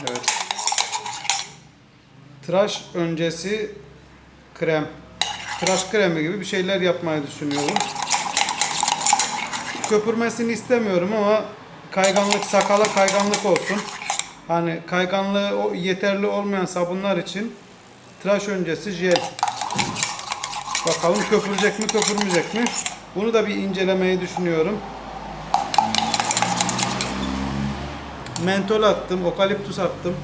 Evet. Tıraş öncesi krem. Tıraş kremi gibi bir şeyler yapmayı düşünüyorum. Köpürmesini istemiyorum ama kayganlık sakala kayganlık olsun. Hani kayganlığı yeterli olmayan sabunlar için tıraş öncesi jel. Bakalım köpürecek mi köpürmeyecek mi? Bunu da bir incelemeyi düşünüyorum. Mentol attım, okaliptüs attım.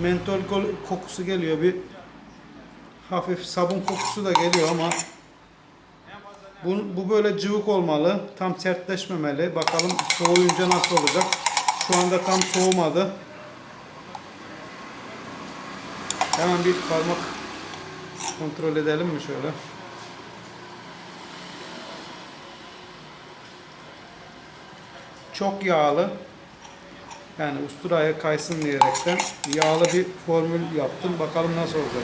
Mentol kokusu geliyor bir hafif sabun kokusu da geliyor ama bu, bu böyle cıvık olmalı. Tam sertleşmemeli. Bakalım soğuyunca nasıl olacak. Şu anda tam soğumadı. Hemen bir parmak kontrol edelim mi şöyle? Çok yağlı. Yani usturaya kaysın diyerekten yağlı bir formül yaptım. Bakalım nasıl olacak.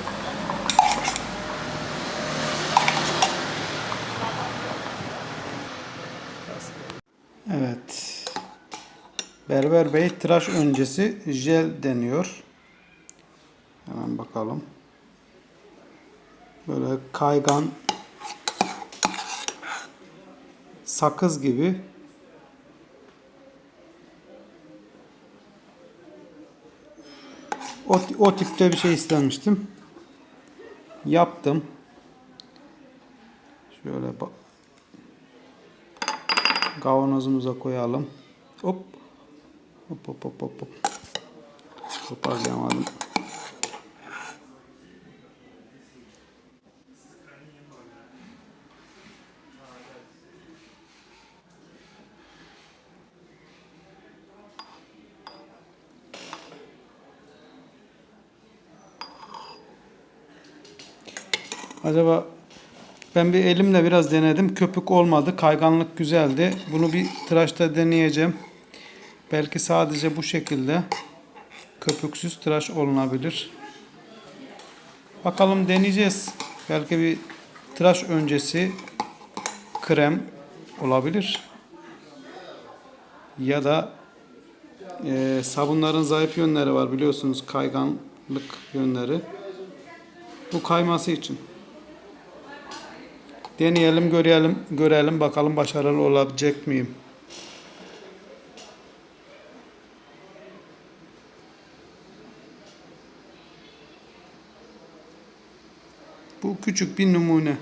Evet. Berber Bey tıraş öncesi jel deniyor. Hemen bakalım. Böyle kaygan sakız gibi o, o tipte bir şey istemiştim. Yaptım. Şöyle ba- kavanozumuza koyalım. Hop hop hop hop. hop. Toparlayamadım. Acaba ben bir elimle biraz denedim. Köpük olmadı. Kayganlık güzeldi. Bunu bir tıraşta deneyeceğim. Belki sadece bu şekilde köpüksüz tıraş olunabilir. Bakalım deneyeceğiz. Belki bir tıraş öncesi krem olabilir. Ya da e, sabunların zayıf yönleri var biliyorsunuz kayganlık yönleri. Bu kayması için. Deneyelim, görelim, görelim bakalım başarılı olabilecek miyim? Bu küçük bir numune.